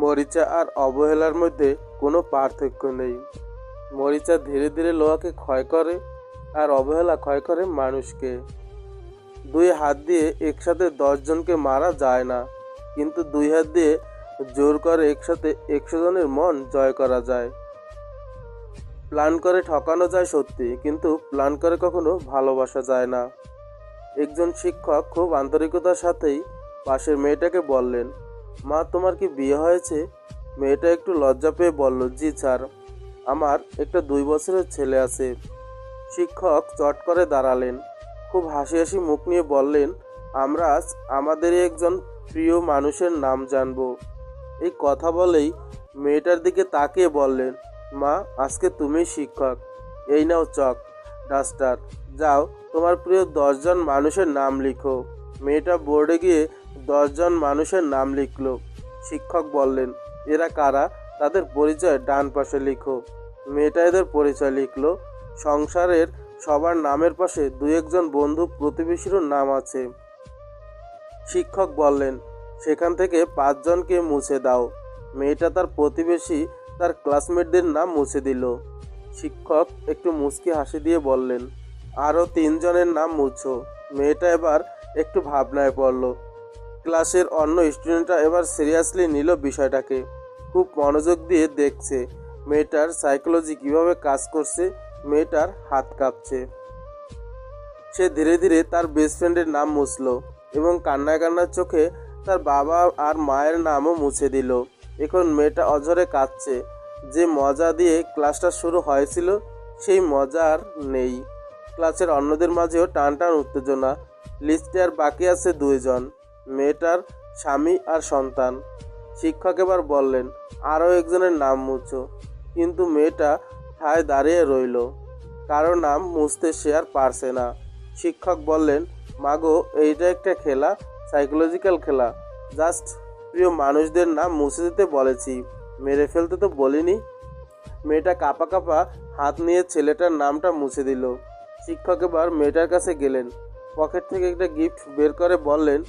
মরিচা আর অবহেলার মধ্যে কোনো পার্থক্য নেই। মরিচা ধীরে ধীরে লোহাকে ক্ষয় করে আর অবহেলা ক্ষয় করে মানুষকে। দুই হাত দিয়ে একসাথে দশজনকে মারা যায় না, কিন্তু দুই হাত দিয়ে জোর করে একসাথে একশো জনের মন জয় করা যায়। প্ল্যান করে ঠকানো যায় সত্যি, কিন্তু প্ল্যান করে কখনো ভালোবাসা যায় না। একজন শিক্ষক খুব আন্তরিকতার সাথেই পাশের মেয়েটাকে বললেন মা, তোমার কি বিয়ে হয়েছে? মেয়েটা একটু লজ্জা পেয়ে বলল, জি স্যার, আমার একটা দুই বছরের ছেলে আছে। শিক্ষক চট করে দাঁড়ালেন। খুব হাসি হাসি মুখ নিয়ে বললেন, আমরা আজ আমাদেরই একজন প্রিয় মানুষের নাম জানব। এই কথা বলেই মেয়েটার দিকে তাকিয়ে বললেন, মা, আজকে তুমি শিক্ষক। এই নাও চক, ডাস্টার। যাও, তোমার প্রিয় দশজন মানুষের নাম লিখো। মেয়েটা বোর্ডে গিয়ে দশজন মানুষের নাম লিখলো। শিক্ষক বললেন, এরা কারা? তাদের পরিচয় ডান পাশে লিখো। মেয়েটা এদের পরিচয় লিখলো। সংসারের সবার নামের পাশে দু একজন বন্ধু প্রতিবেশীরও নাম আছে। শিক্ষক বললেন, সেখান থেকে পাঁচজনকে মুছে দাও। মেয়েটা তার প্রতিবেশী, তার ক্লাসমেটদের নাম মুছে দিল। শিক্ষক একটু মুচকি হাসি দিয়ে বললেন, আরও তিনজনের নাম মুছো। মেয়েটা এবার একটু ভাবনায় পড়ল। ক্লাসের অন্য স্টুডেন্টরা এবার সিরিয়াসলি নিল বিষয়টাকে। খুব মনোযোগ দিয়ে দেখছে, মেয়েটার সাইকোলজি কীভাবে কাজ করছে, মেয়েটার হাত কাঁপছে। সে ধীরে ধীরে তার বেস্ট ফ্রেন্ডের নাম মুছল এবং কান্নায় কান্নার চোখে তার বাবা আর মায়ের নামও মুছে দিল। এখন মেয়েটা অঝরে কাঁদছে। যে মজা দিয়ে ক্লাসটা শুরু হয়েছিল, সেই মজা আর নেই। ক্লাসের অন্যদের মাঝেও টান টান উত্তেজনা লিস্টে আর বাকি আছে দুইজন। মেয়েটার স্বামী আর সন্তান। শিক্ষক এবার বললেন, আরও একজনের নাম মুছো। কিন্তু মেয়েটা ঠায় দাঁড়িয়ে রইল। কারও নাম মুছতে সে আর পারছে না। শিক্ষক বললেন, মাগো, এইটা একটা খেলা সাইকোলজিক্যাল খেলা। জাস্ট প্রিয় মানুষদের নাম মুছে দিতে বলেছি। মেরে ফেলতে তো বলিনি। মেয়েটা কাপা কাপা হাত নিয়ে ছেলেটার নামটা মুছে দিল। শিক্ষক এবার মেয়েটার কাছে গেলেন। পকেট থেকে একটা গিফট বের করে বললেন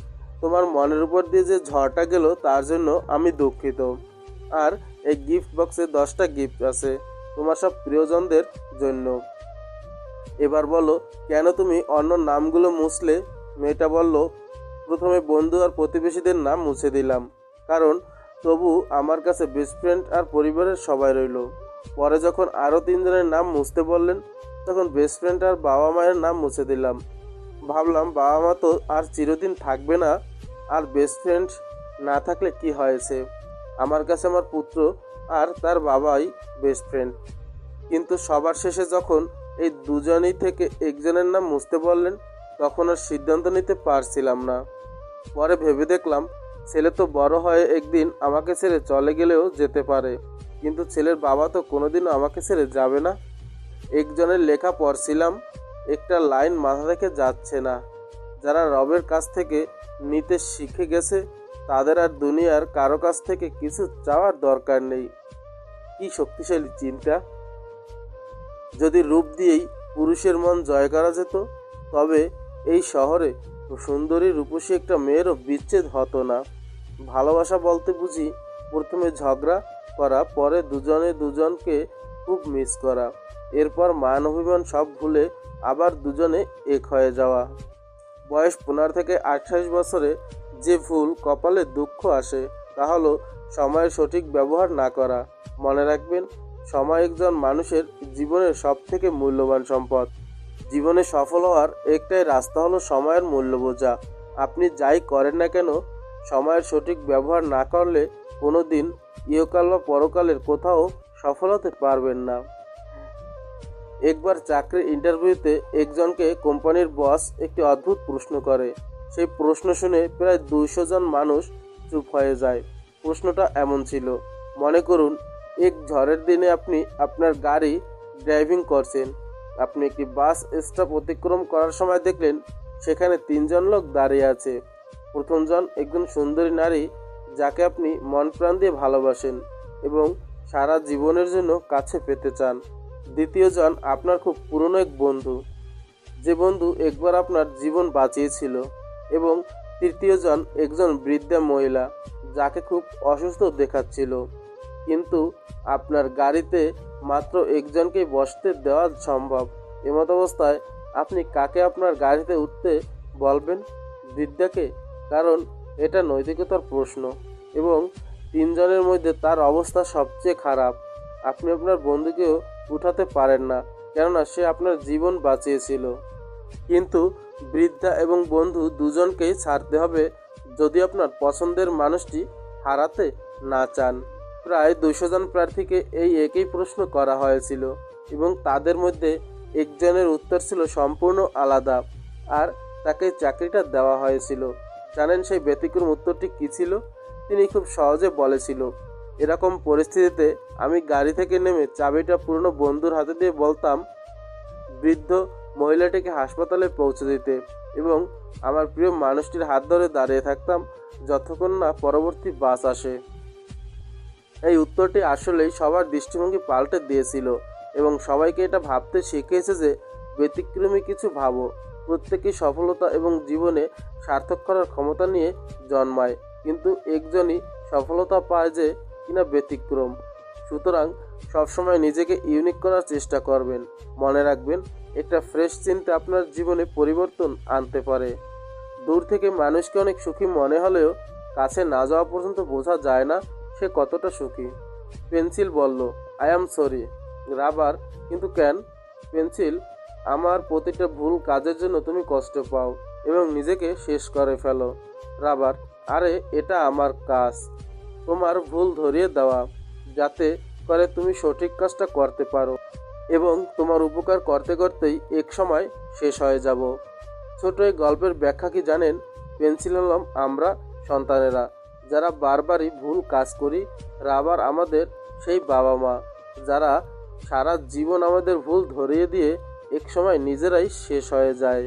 তোমার মনের উপর দিয়ে যে ঝড়টা গেল, তার জন্য আমি দুঃখিত। আর এই গিফট বক্সে দশটা গিফট আছে, তোমার সব প্রিয়জনদের জন্য। এবার বলো, কেন তুমি অন্য নামগুলো মুছলে? মেয়েটা বলল, প্রথমে বন্ধু আর প্রতিবেশীদের নাম মুছে দিলাম। কারণ তবু আমার কাছে বেস্ট ফ্রেন্ড আর পরিবারের সবাই রইল। পরে যখন আরও তিনজনের নাম মুছতে বললেন, তখন বেস্ট ফ্রেন্ড আর বাবা মায়ের নাম মুছে দিলাম। ভাবলাম বাবা মা তো আর চিরদিন থাকবে না, আর বেস্ট ফ্রেন্ড না থাকলে কি হয়েছে আমার কাছে আমার পুত্র আর তার বাবাই বেস্ট ফ্রেন্ড কিন্তু সবার শেষে যখন এই দুজনেই থেকে একজনের নাম মুছতে বললেন তখন আর সিদ্ধান্ত নিতে পারছিলাম না। পরে ভেবে দেখলাম, ছেলে তো বড় হয়ে একদিন আমাকে ছেড়ে চলে গেলেও যেতে পারে। কিন্তু ছেলের বাবা তো কোনোদিনও আমাকে ছেড়ে যাবে না। একজনের লেখা পড়ছিলাম একটা লাইন মাথা থেকে যাচ্ছে না। যারা রবের কাছ থেকে নিতে শিখে গেছে, তাদের আর দুনিয়ার কারও কাছ থেকে কিছু চাওয়ার দরকার নেই। কি শক্তিশালী চিন্তা। যদি রূপ দিয়েই পুরুষের মন জয় করা যেত, তবে এই শহরে সুন্দরী রূপসী একটা মেয়েরও বিচ্ছেদ হতো না। ভালোবাসা বলতে বুঝি প্রথমে ঝগড়া করা, পরে দুজনে দুজনকে খুব মিস করা। এরপর মান অভিমান সব ভুলে আবার দুজনে এক হয়ে যাওয়া। বয়স পনেরো থেকে আঠাশ বছরে যে ভুল কপালে দুঃখ আসে, তা হলো সময়ের সঠিক ব্যবহার না করা। মনে রাখবেন, সময় একজন মানুষের জীবনের সব থেকে মূল্যবান সম্পদ। জীবনে সফল হওয়ার একটাই রাস্তা হলো সময়ের মূল্য বোঝা। আপনি যাই করেন না কেন, সময়ের সঠিক ব্যবহার না করলে কোনো দিন ইহকাল বা পরকালের কোথাও সফল হতে পারবেন না। একবার চাকরির ইন্টারভিউতে একজনকে কোম্পানির বস একটি অদ্ভুত প্রশ্ন করে। সেই প্রশ্ন শুনে প্রায় দুইশো জন মানুষ চুপ হয়ে যায়। প্রশ্নটা এমন ছিল, মনে করুন, এক ঝড়ের দিনে আপনি আপনার গাড়ি ড্রাইভিং করছেন। আপনি একটি বাস স্টপ অতিক্রম করার সময় দেখলেন সেখানে তিনজন লোক দাঁড়িয়ে আছে। প্রথমজন একজন সুন্দরী নারী যাকে আপনি মন প্রাণ দিয়ে ভালোবাসেন এবং সারা জীবনের জন্য কাছে পেতে চান। দ্বিতীয়জন আপনার খুব পুরনো এক বন্ধু। যে বন্ধু একবার আপনার জীবন বাঁচিয়েছিল এবং তৃতীয়জন একজন বৃদ্ধা মহিলা যাকে খুব অসুস্থ দেখাচ্ছিল। কিন্তু আপনার গাড়িতে মাত্র একজনকেই বসতে দেওয়া সম্ভব। এমত অবস্থায় আপনি কাকে আপনার গাড়িতে উঠতে বলবেন? বৃদ্ধাকে? কারণ এটা নৈতিকতার প্রশ্ন। এবং তিনজনের মধ্যে তার অবস্থা সবচেয়ে খারাপ। আপনি আপনার বন্ধুকেও উঠাতে পারেন না, কেননা সে আপনার জীবন বাঁচিয়েছিল। কিন্তু বৃদ্ধা এবং বন্ধু দুজনকেই ছাড়তে হবে যদি আপনার পছন্দের মানুষটি হারাতে না চান। প্রায় দুশো জন প্রার্থীকে এই একই প্রশ্ন করা হয়েছিল এবং তাদের মধ্যে একজনের উত্তর ছিল সম্পূর্ণ আলাদা আর তাকে চাকরিটা দেওয়া হয়েছিল। জানেন সেই ব্যতিক্রম উত্তরটি কী ছিল? তিনি খুব সহজে বলেছিল, এরকম পরিস্থিতিতে আমি গাড়ি থেকে নেমে চাবিটা পুরনো বন্ধুর হাতে দিয়ে বলতাম, বৃদ্ধ মহিলাটিকে হাসপাতালে পৌঁছে দিতে এবং আমার প্রিয় মানুষটির হাত ধরে দাঁড়িয়ে থাকতাম যতক্ষণ না পরবর্তী বাস আসে। এই উত্তরটি আসলেই সবার দৃষ্টিভঙ্গি পাল্টে দিয়েছিল এবং সবাইকে এটা ভাবতে শিখিয়েছে যে ব্যতিক্রমী কিছু ভাবো প্রত্যেকেই সফলতা এবং জীবনে সার্থক করার ক্ষমতা নিয়ে জন্মায়। কিন্তু একজনই সফলতা পায় যে কিনা ব্যতিক্রম। সুতরাং সবসময় নিজেকে ইউনিক করার চেষ্টা করবেন। মনে রাখবেন, একটা ফ্রেশ চিন্তা আপনার জীবনে পরিবর্তন আনতে পারে। দূর থেকে মানুষকে অনেক সুখী মনে হলেও কাছে না যাওয়া পর্যন্ত বোঝা যায় না সে কতটা সুখী। পেন্সিল বলল আই অ্যাম সরি রাবার, কিন্তু কেন? পেন্সিল, আমার প্রতিটা ভুল কাজের জন্য তুমি কষ্ট পাও এবং নিজেকে শেষ করে ফেলো। রাবার আরে, এটা আমার কাজ। তোমার ভুল ধরিয়ে দেওয়া, যাতে করে তুমি সঠিক কাজটা করতে পারো এবং তোমার উপকার করতে করতেই এক সময় শেষ হয়ে যাব। ছোট এই গল্পের ব্যাখ্যা কি জানেন? পেন্সিল হলাম আমরা সন্তানেরা, যারা বারবারই ভুল কাজ করি রাবার আমাদের সেই বাবা মা যারা সারা জীবন আমাদের ভুল ধরিয়ে দিয়ে এক সময় নিজেরাই শেষ হয়ে যায়।